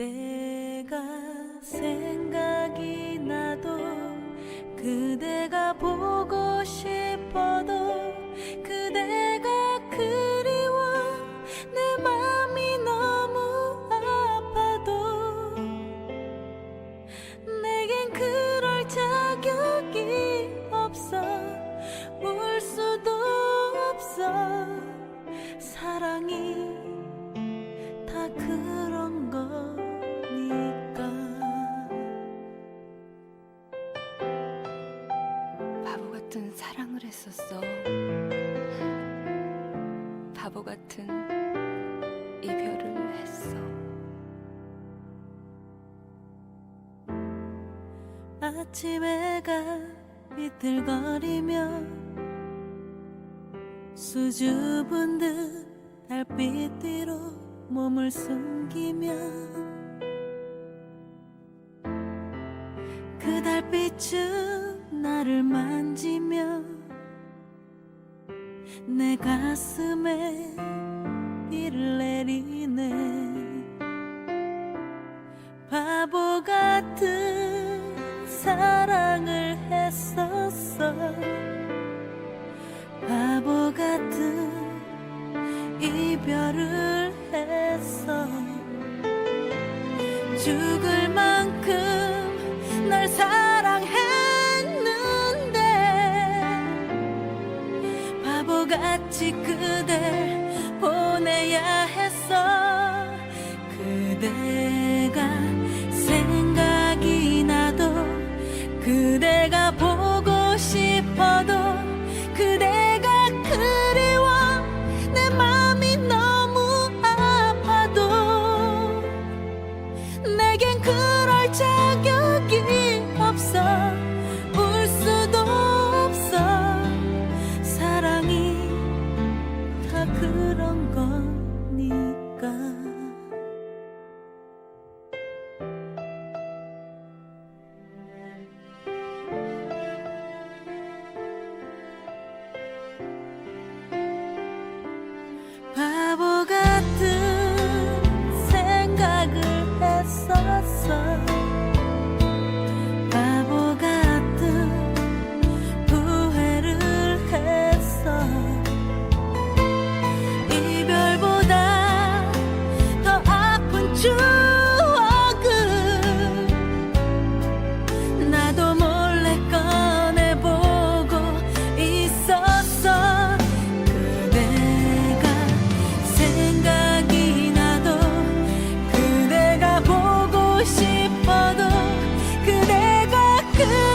그대가 생각이 나도 그대가 보고 싶어도 같은 사랑을 했었어. 바보 같은 이별을 했어. 아침 해가 비틀거리며 수줍은 듯 달빛 뒤로 몸을 숨기며 그 달빛은 내 가슴에 비를 내리네. 바보 같은 사랑을 했었어. 바보 같은 이별을 했어. 죽을 만큼 널 사랑 같이 그댈 보내야 했어. 그대가 생각이 나도 그대가 그